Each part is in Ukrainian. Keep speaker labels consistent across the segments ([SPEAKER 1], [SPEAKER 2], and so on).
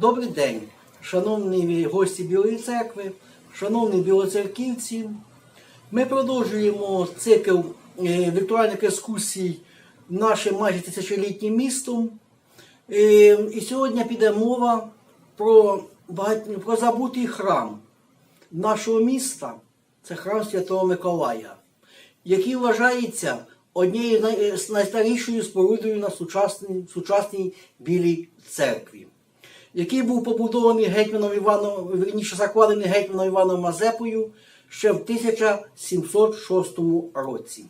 [SPEAKER 1] Добрий день, шановні гості Білої церкви, шановні білоцерківці. Ми продовжуємо цикл е, віртуальних екскурсій нашим майже тисячолітнім містом. Е, І сьогодні піде мова про, про забутий храм нашого міста. Це храм Святого Миколая, який вважається однією з з найстарішою спорудою на сучасній, сучасній Білій церкві, який був побудований гетьманом Іваном, верніше закладений гетьманом Іваном Мазепою ще в 1706 році.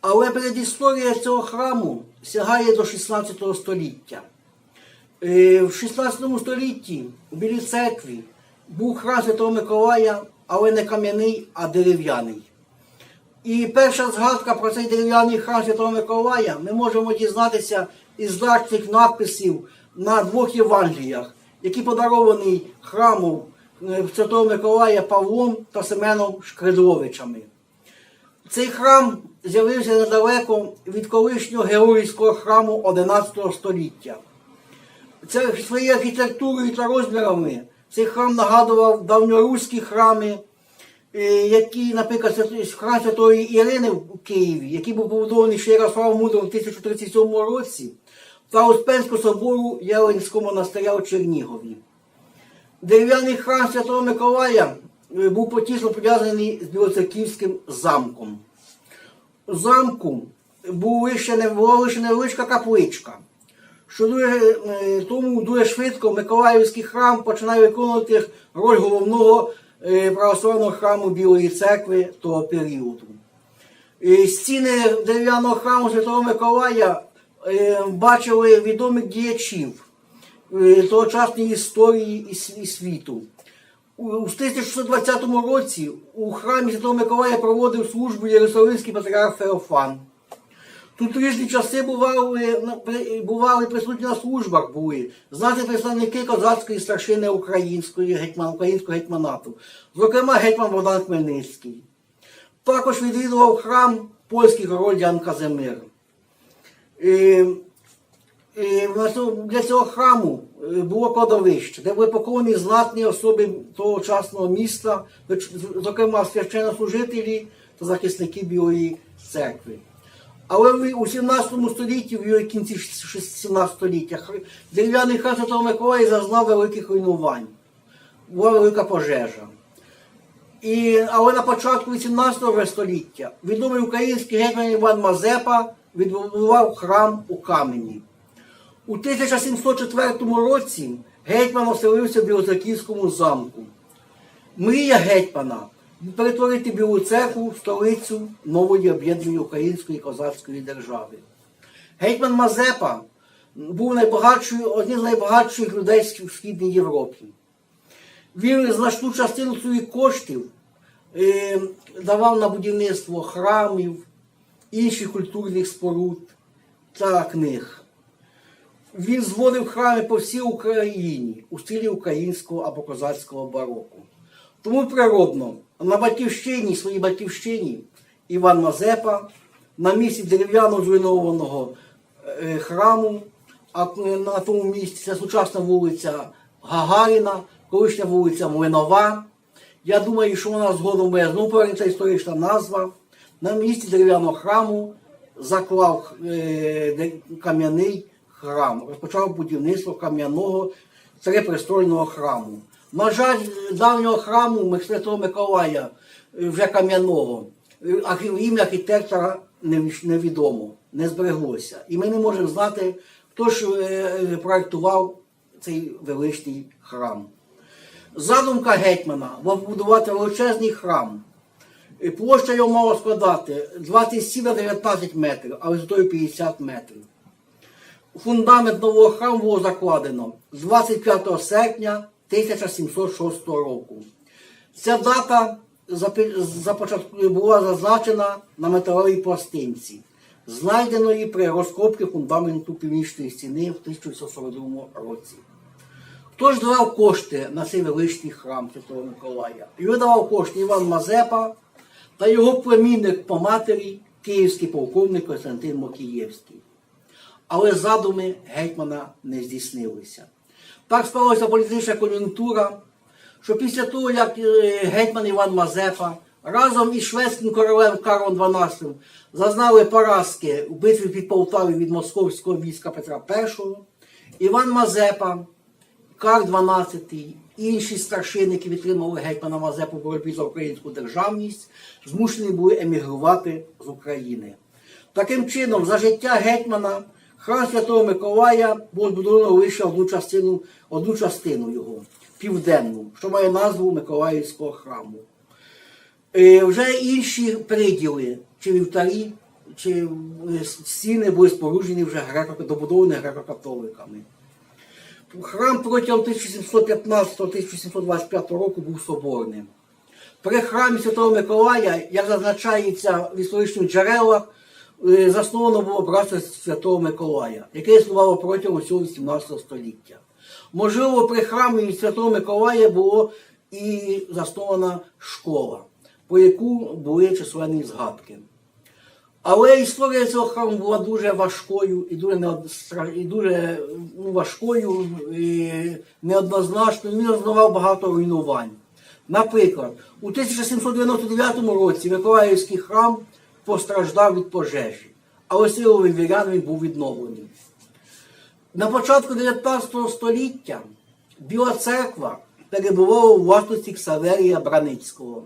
[SPEAKER 1] Але передісторія цього храму сягає до 16 століття. Е, В 16 столітті в Білій церкві був храм Святого Миколая, але не кам'яний, а дерев'яний. І перша згадка про цей дерев'яний храм Святого Миколая ми можемо дізнатися із значних надписів на двох Євангеліях, які подаровані храму е, Святого Миколая Павлом та Семеном Шкредловичами. Цей храм з'явився недалеко від колишнього Георгійського храму 11 століття. Це своєю архітектурою та розмірами цей храм нагадував давньоруські храми, е, які, наприклад, храм Святої Ірини в Києві, який був побудований ще Ярославом Мудром в 1037 році, та Успенського собору Єленського монастиря у Чернігові. Дерев'яний храм Святого Миколая е, був потісно пов'язаний з Білоцерківським замком. У замку була лише невеличка капличка. Що дуже, е, тому дуже швидко Миколаївський храм починає виконувати роль головного е, православного храму Білої церкви того періоду. Стіни дерев'яного храму Святого Миколая бачили відомих діячів е, тогочасної історії і світу. У у 1620 році у храмі Святого Миколая проводив службу Єрусалимський патріарх Феофан. Тут різні часи бували, бували присутні на службах були. Знаті представники козацької старшини української гетьман, українського гетьманату, зокрема гетьман Богдан Хмельницький. Також відвідував храм польський король Ян Казимир. І, і на цьому- для цього храму е, було кладовище, де були поховані знатні особи тогочасного міста, зокрема священнослужителі та захисники Білої церкви. Але у 17 столітті, в кінці 17 століття, дерев'яний храм Святого Миколая зазнав великих руйнувань. Була велика пожежа. І, але на початку 18 століття відомий український гетьман Іван Мазепа відбудував храм у камені. У 1704 році гетьман оселився в Білоцерківському замку. Мрія гетьмана перетворити Білу церкву в столицю нової об'єднаної української козацької держави. Гетьман Мазепа був найбагатшою, одним з найбагатших людей в Східній Європі. Він значну частину своїх коштів е, давав на будівництво храмів, інших культурних споруд та книг. Він зводив храми по всій Україні у стилі українського або козацького бароку. Тому природно, на батьківщині, своїй батьківщині, Іван Мазепа на місці дерев'яно зруйнованого е, храму, а на тому місці це сучасна вулиця Гагаріна, колишня вулиця Млинова. Я думаю, що вона згодом буде знову історична назва. На місці дерев'яного храму заклав е, кам'яний храм, розпочав будівництво кам'яного трипрестольного храму. На жаль, давнього храму Святого Миколая, е, вже кам'яного, е, ім'я архітектора невідомо, не збереглося. І ми не можемо знати, хто ж е, проєктував цей величний храм. Задумка гетьмана побудувати величезний храм. Площа його мала складати 27 на 19 метрів, а висотою 50 метрів. Фундамент нового храму було закладено 25 серпня 1706 року. Ця дата була зазначена на металевій пластинці, знайденої при розкопці фундаменту північної стіни в 1942 році. Хто ж давав кошти на цей величний храм Святого Миколая? Його давав кошти Іван Мазепа та його племінник по матері, київський полковник Костянтин Мокієвський. Але задуми гетьмана не здійснилися. Так склалася політична кон'юнктура, що після того, як е, гетьман Іван Мазепа разом із шведським королем Карлом XII зазнали поразки у битві під Полтавою від московського війська Петра І, Іван Мазепа, XII і інші старшини, які підтримували гетьмана Мазепу в боротьбі за українську державність, змушені були емігрувати з України. Таким чином, за життя гетьмана храм Святого Миколая було збудовано лише одну частину, одну частину його, південну, що має назву Миколаївського храму. Е, вже інші приділи, чи вівтарі, чи е, стіни були споруджені вже греко, добудовані греко-католиками. Храм протягом 1715-1725 року був соборним. При храмі Святого Миколая, як зазначається в історичних джерелах, е, засновано було братство Святого Миколая, яке існувало протягом всього 18 століття. Можливо, при храмі Святого Миколая було і заснована школа, по яку були численні згадки. Але історія цього храму була дуже важкою і дуже, і дуже ну, важкою і неоднозначною. Він зазнавав багато руйнувань. Наприклад, у 1799 році Миколаївський храм постраждав від пожежі, але силовий вірян він був відновлений. На початку 19 століття Біла церква перебувала у власності Ксаверія Браницького.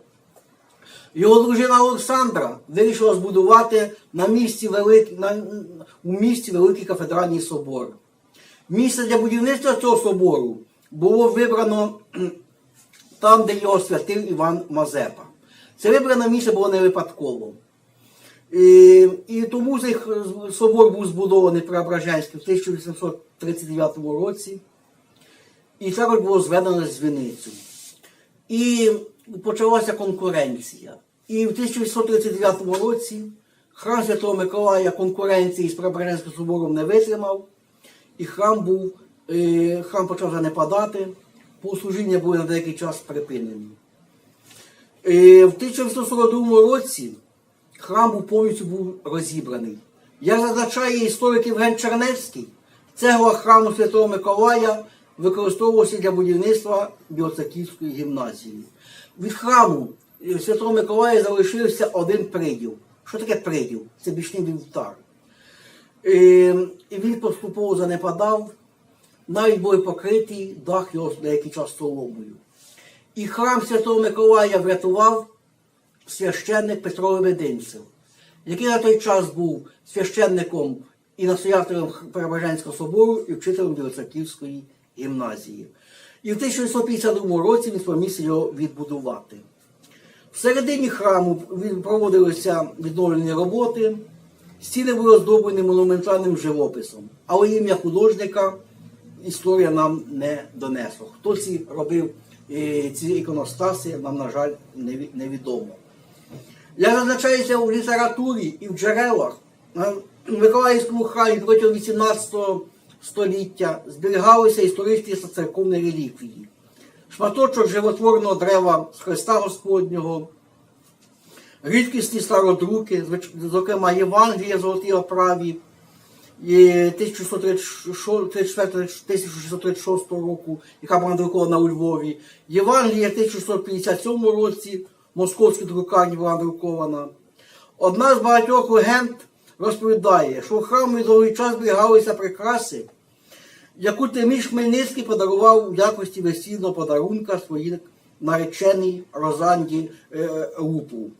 [SPEAKER 1] Його дружина Олександра вирішила збудувати на місці велик... на... у місті Великий кафедральний собор. Місце для будівництва цього собору було вибрано там, де його святив Іван Мазепа. Це вибране місце було не випадково. І, і тому цей собор був збудований Преображенським в 1839 році. І також було зведено дзвіницю. І почалася конкуренція. І в 1839 році храм Святого Миколая конкуренції з Преображенським собором не витримав, і храм був, е, храм почав занепадати, послужіння були на деякий час припинені. Е, В 1842 році храм був повністю був розібраний. Як зазначає історик Євген Чернецький, цегла храму Святого Миколая використовувався для будівництва Білоцерківської гімназії. Від храму Святого Миколая залишився один приділ. Що таке приділ? Це бічний вівтар. І він поступово занепадав, навіть були покриті дах його деякий час соломою. І храм Святого Миколая врятував священник Петро Лебединцев, який на той час був священником і настоятелем Преображенського собору і вчителем Білоцерківської гімназії. І в 1652 році він спромігся його відбудувати. Всередині храму проводилися відновлені роботи, стіни були оздоблені монументальним живописом, але ім'я художника історія нам не донесла. Хто ці робив е, ці іконостаси, нам, на жаль, неві- невідомо. Як зазначається у літературі і в джерелах, на Миколаївському храмі протягом 18 століття зберігалися історичні та церковні реліквії. Шматочок животворного дерева з Христа Господнього, рідкісні стародруки, зокрема Євангелія золотій оправі, є 1636 року, яка була надрукована у Львові, Євангелія 1657 році, московській друкарні була надрукована. Одна з багатьох легенд розповідає, що в храмі довгий час зберігалися прикраси, яку Тиміш Хмельницький подарував у якості весільного подарунка своїй нареченій Розанді е, Рупу.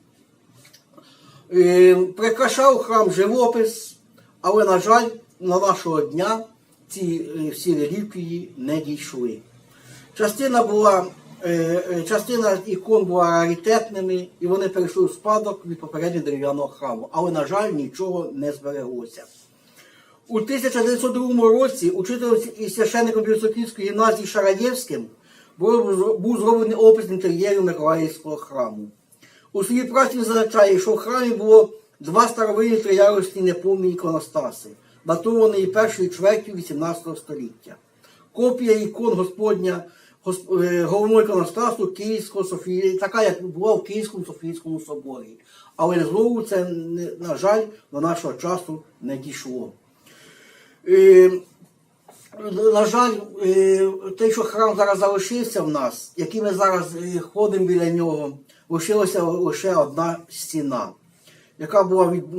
[SPEAKER 1] Е, прикрашав храм живопис, але, на жаль, на нашого дня ці е, всі реліквії не дійшли. Частина була, е, е, частина ікон була раритетними, і вони перейшли в спадок від попереднього дерев'яного храму. Але, на жаль, нічого не збереглося. У 1902 році учителем і священником Білоцерківської гімназії Шараєвським був, зроблений опис інтер'єру Миколаївського храму. У своїй праці зазначає, що в храмі було два старовинні триярусні неповні іконостаси, датовані першою чвертю 18 століття. Копія ікон Господня гос- е, головного іконостасу Київського Софії, така як була в Київському Софійському соборі. Але знову це, на жаль, до нашого часу не дійшло. На жаль, те, що храм зараз залишився в нас, який ми зараз ходимо біля нього, лишилася лише одна стіна, яка була від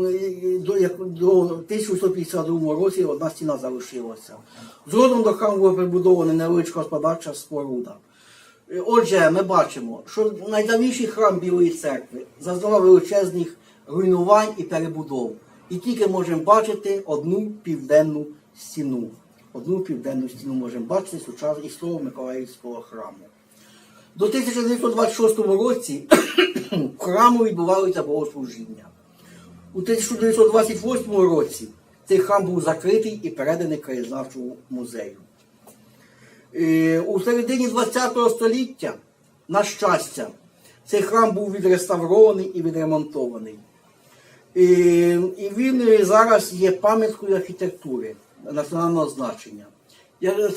[SPEAKER 1] до, до 1152 році одна стіна залишилася. Згодом до храму була прибудована невеличка господарча споруда. Отже, ми бачимо, що найдавніший храм Білої церкви зазнавав величезних руйнувань і перебудов. І тільки можемо бачити одну південну стіну. Одну південну стіну можемо бачити сучасного історії Миколаївського храму. До 1926 році в храму відбувалися богослужіння. У 1928 році цей храм був закритий і переданий краєзнавчому музею. Е, У середині ХХ століття, на щастя, цей храм був відреставрований і відремонтований. І він е, зараз є пам'яткою архітектури національного значення.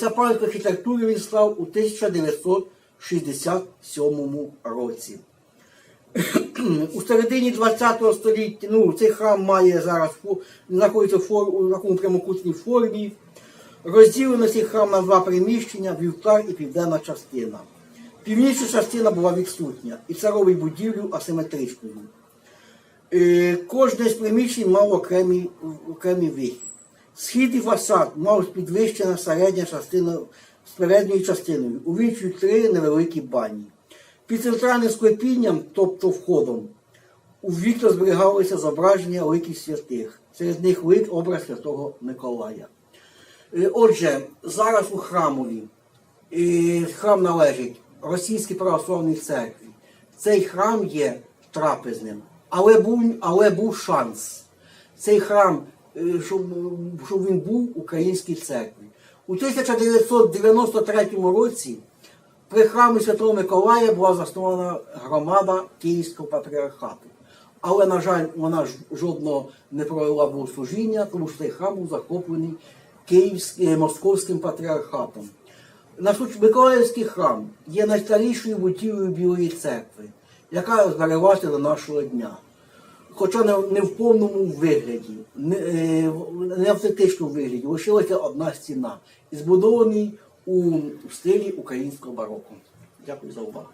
[SPEAKER 1] Ця пам'ятка архітектури він став у 1967 році. У середині ХХ століття ну, цей храм має зараз знаходиться у такому прямокутній формі. Розділено цей храм на два приміщення, вівтар і південна частина. Північна частина була відсутня, і це робить будівлю асиметричною. Е, Кожне з приміщень мав окремий, окремий вихід. Східний фасад мав підвищена середня частина з передньою частиною, увінчують три невеликі бані. Під центральним склепінням, тобто входом, у вікна зберігалися зображення великих святих. Серед них лик образ святого Миколая. Е, Отже, зараз у храмові е, храм належить Російській православній церкві. Цей храм є трапезним, але був, але був шанс. Цей храм, е, щоб, щоб він був в українській церкві. У 1993 році при храмі Святого Миколая була заснована громада Київського патріархату. Але, на жаль, вона жодного не провела богослужіння, тому що цей храм був захоплений Київським, е, Московським патріархатом. Наш Миколаївський храм є найстарішою будівлею Білої церкви, яка до нашого дня. Хоча не, в повному вигляді, не, е, в- автентичному вигляді, лишилася одна стіна, збудований у стилі українського бароко. Дякую за увагу.